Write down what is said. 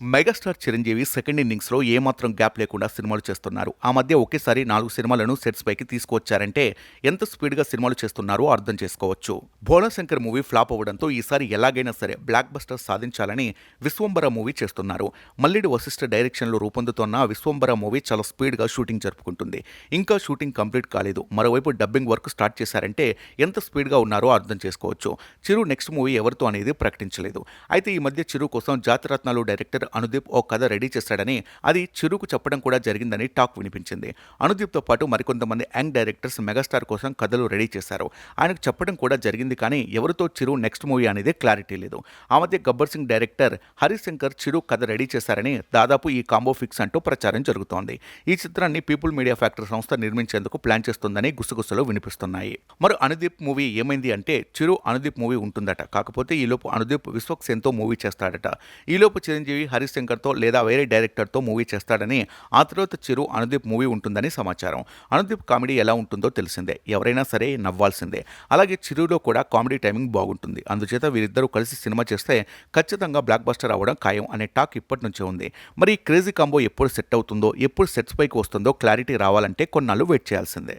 Megastar Chiranjeevi second ఇన్నింగ్స్లో ఏమాత్రం gap లేకుండా సినిమాలు చేస్తున్నారు. ఆ మధ్య ఒకేసారి నాలుగు సినిమాలను సెట్స్ పైకి తీసుకువచ్చారంటే ఎంత స్పీడ్గా సినిమాలు చేస్తున్నారో అర్థం చేసుకోవచ్చు. భోళాశంకర్ మూవీ ఫ్లాప్ అవ్వడంతో ఈసారి ఎలాగైనా సరే బ్లాక్ బస్టర్ సాధించాలని విశ్వంబర మూవీ చేస్తున్నారు. మల్లిడి వశిష్ఠ డైరెక్షన్లో రూపొందుతున్న విశ్వంబర మూవీ చాలా స్పీడ్గా షూటింగ్ జరుపుకుంటుంది. ఇంకా షూటింగ్ కంప్లీట్ కాలేదు. మరోవైపు డబ్బింగ్ వర్క్ స్టార్ట్ చేశారంటే ఎంత స్పీడ్గా ఉన్నారో అర్థం చేసుకోవచ్చు. చిరు నెక్స్ట్ మూవీ ఎవరితో అనేది ప్రకటించలేదు. అయితే ఈ మధ్య చిరు కోసం జాతిరత్నాలు డైరెక్టర్ అనుదీప్ ఓ కథ రెడీ చేస్తాడని అది చిరుకు చెప్పడం కూడా జరిగిందని టాక్ వినిపించింది. అనుదీప్తో పాటు మరికొంతమంది యంగ్ డైరెక్టర్స్ మెగాస్టార్ కోసం కథలు రెడీ చేశారు. ఆయనకు చెప్పడం కూడా జరిగింది కానీ ఎవరితో చిరు నెక్స్ట్ మూవీ అనేది క్లారిటీ లేదు. ఆ మధ్య గబ్బర్ సింగ్ డైరెక్టర్ హరిశంకర్ చిరు కథ రెడీ చేశారని దాదాపు ఈ కాంబో ఫిక్స్ అంటూ ప్రచారం జరుగుతోంది. ఈ చిత్రాన్ని పీపుల్ మీడియా ఫ్యాక్టరీ సంస్థ నిర్మించేందుకు ప్లాన్ చేస్తుందని గుసగుసలు వినిపిస్తున్నాయి. మరి అనుదీప్ మూవీ ఏమైంది అంటే చిరు అనుదీప్ మూవీ ఉంటుందట. కాకపోతే ఈలోపు అనుదీప్ విశ్వక్సేన్తో మూవీ చేస్తాడట. ఈలోపు చిరంజీవి హరిశంకర్తో లేదా వేరే డైరెక్టర్తో మూవీ చేస్తాడని ఆ తర్వాత చిరు అనుదీప్ మూవీ ఉంటుందని సమాచారం. అనుదీప్ కామెడీ ఎలా ఉంటుందో తెలిసిందే. ఎవరైనా సరే నవ్వాల్సిందే. అలాగే చిరులో కూడా కామెడీ టైమింగ్ బాగుంటుంది. అందుచేత వీరిద్దరూ కలిసి సినిమా చేస్తే ఖచ్చితంగా బ్లాక్ బస్టర్ అవ్వడం ఖాయం అనే టాక్ ఇప్పటి నుంచే ఉంది. మరి ఈ క్రేజీ కాంబో ఎప్పుడు సెట్ అవుతుందో ఎప్పుడు సెట్స్ పైకి వస్తుందో క్లారిటీ రావాలంటే కొన్నాళ్ళు వెయిట్ చేయాల్సిందే.